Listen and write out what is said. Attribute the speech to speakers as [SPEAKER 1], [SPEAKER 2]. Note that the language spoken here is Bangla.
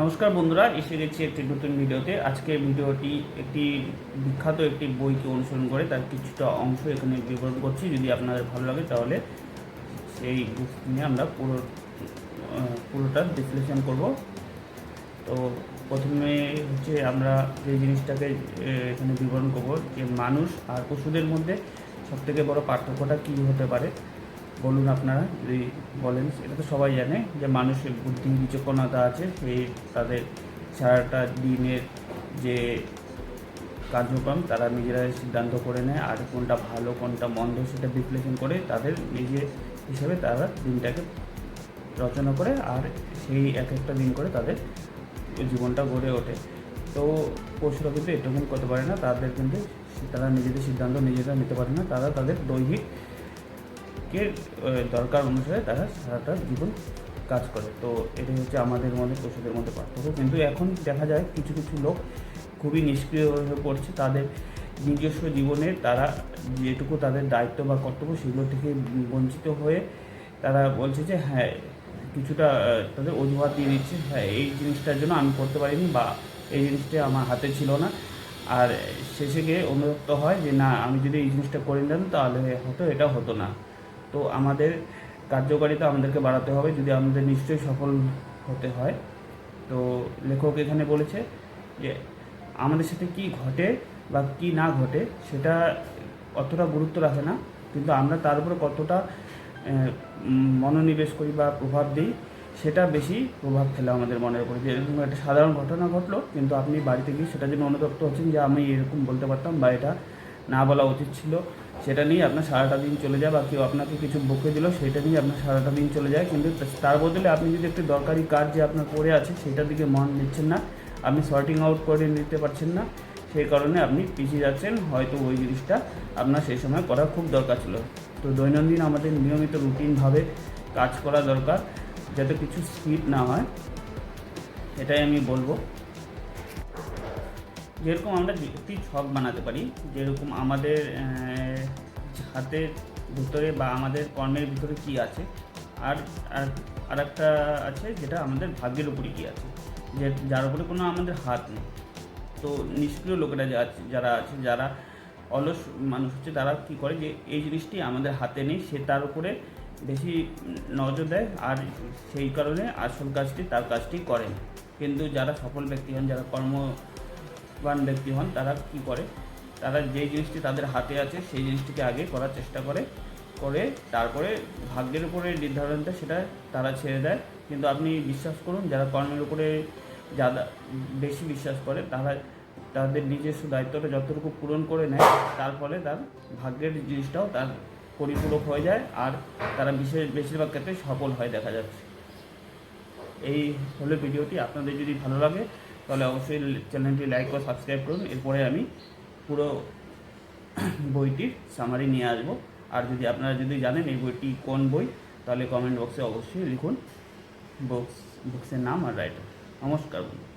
[SPEAKER 1] নমস্কার বন্ধুরা, এসে গেছি একটি নতুন ভিডিওতে। আজকের ভিডিওটি একটি বিখ্যাত একটি বইকে অনুসরণ করে, তার কিছুটা অংশ এখানে বিবরণ করছি। যদি আপনাদের ভালো লাগে তাহলে সেই বুক নিয়ে আমরা পুরো পুরোটা বিশ্লেষণ করব। তো প্রথমে হচ্ছে আমরা যে জিনিসটাকে এখানে বিবরণ করব যে মানুষ আর পশুদের মধ্যে সবথেকে বড় পার্থক্যটা কী হতে পারে। বলুন আপনারা, যদি বলেন এটা তো সবাই জানে যে মানুষের বুদ্ধি, বিচক্ষণতা আছে, সেই তাদের সারাটা দিনের যে কার্যক্রম, তারা নিজেরাই সিদ্ধান্ত করে নেয়, আর কোনটা ভালো, কোনটা মন্দ, সেটা বিশ্লেষণ করে তাদের নিজের হিসেবে তারা দিনটাকে রচনা করে, আর সেই এক একটা দিন করে তাদের জীবনটা গড়ে ওঠে। তো পশুরা কিন্তু এটুকু করতে পারে না, তাদের কিন্তু তারা নিজেদের সিদ্ধান্ত নিজেরা নিতে পারে না, তারা তাদের দৈহিক কে দরকার অনুসারে তারা সারাটা জীবন কাজ করে। তো এটাই হচ্ছে আমাদের মধ্যে পশুদের মধ্যে পার্থক্য। কিন্তু এখন দেখা যায় কিছু কিছু লোক খুবই নিষ্ক্রিয় হয়ে পড়ছে। তাদের নিজস্ব জীবনে তারা যেটুকু তাদের দায়িত্ব বা কর্তব্য সেগুলো থেকে বঞ্চিত হয়ে তারা বলছে যে হ্যাঁ কিছুটা তাদের অজুহাত দিয়ে দিচ্ছে। হ্যাঁ এই জিনিসটার জন্য আমি করতে পারিনি বা এই জিনিসটা আমার হাতে ছিল না। আর শেষে গিয়ে অনুরক্ত হয় যে, না, আমি যদি এই জিনিসটা করে নিতাম তাহলে হয়তো এটা হতো না। তো আমাদের কার্যকারিতা আমাদেরকে বাড়াতে হবে, যদি আমাদের নিশ্চয়ই সফল হতে হয়। তো লেখক এখানে বলেছে যে, আমাদের সাথে কি ঘটে বা কি না ঘটে সেটা অতটা গুরুত্ব রাখে না, কিন্তু আমরা তার উপরে কতটা মনোনিবেশ করি বা প্রভাব দিই, সেটা বেশি প্রভাব ফেলে আমাদের মনের উপরে। যে এরকম একটা সাধারণ ঘটনা ঘটলো, কিন্তু আপনি বাড়িতে গিয়ে সেটার জন্য অনুতপ্ত হচ্ছেন যে আমি এরকম বলতে পারতাম বা এটা না বলা উচিত ছিল। সেটা নিয়ে আপনার সারাটা দিন চলে যায় বা কেউ আপনাকে কিছু বকে দিল, সেটা নিয়ে আপনার সারাটা দিন চলে যায়। কিন্তু তার বদলে আপনি যদি একটি দরকারি কাজ যে আপনার পড়ে আছে, সেটার দিকে মন দিচ্ছেন না, আপনি সর্টিং আউট করে নিতে পারছেন না, সেই কারণে আপনি পিছিয়ে যাচ্ছেন। হয়তো ওই জিনিসটা আপনার সেই সময় করা খুব দরকার ছিল। তো দৈনন্দিন আমাদের নিয়মিত রুটিনভাবে কাজ করা দরকার, যাতে কিছু স্কিপ না হয়। এটাই আমি বলব। যেরকম আমরা একটি ছক বানাতে পারি, যেরকম আমাদের হাতের ভিতরে বা আমাদের কর্মের ভিতরে কি আছে, আর আর একটা আছে যেটা আমাদের ভাগ্যের উপরে কী আছে, যে যার উপরে কোনো আমাদের হাত নেই। তো নিষ্ক্রিয় লোকেরা আছে, যারা আছে, যারা অলস মানুষ হচ্ছে, তারা কী করে যে এই জিনিসটি আমাদের হাতে নেই, সে তার উপরে বেশি নজর দেয়, আর সেই কারণে আসল কাজটি তার কাজটি করেন কিন্তু যারা সফল ব্যক্তি হন, যারা কর্মবান ব্যক্তি হন, তারা কি করে? তারা যেই জিনিসটি তাদের হাতে আছে, সেই জিনিসটিকে আগে করার চেষ্টা করে করে তারপরে ভাগ্যের উপরে নির্ধারণটা সেটা তারা ছেড়ে দেয়। কিন্তু আপনি বিশ্বাস করুন, যারা কর্মের উপরে যারা বেশি বিশ্বাস করে, তারা তাদের নিজস্ব দায়িত্বটা যতটুকু পূরণ করে নেয়, তার ফলে তার ভাগ্যের জিনিসটাও তার পরিপূরক হয়ে যায়, আর তারা বিশেষ, বেশিরভাগ ক্ষেত্রে সফল হয়, দেখা যাচ্ছে। এই হলো ভিডিওটি। আপনাদের যদি ভালো লাগে তাহলে অবশ্যই চ্যানেলটি লাইক ও সাবস্ক্রাইব করুন। এরপরে আমি পুরো বইটির সামারি নিয়ে আসব। আর যদি আপনারা যদি জানেন এই বইটি কোন বই, তাহলে কমেন্ট বক্সে অবশ্যই লিখুন। বুকস বুকসের নাম আর রাইটার নমস্কার বন্ধু।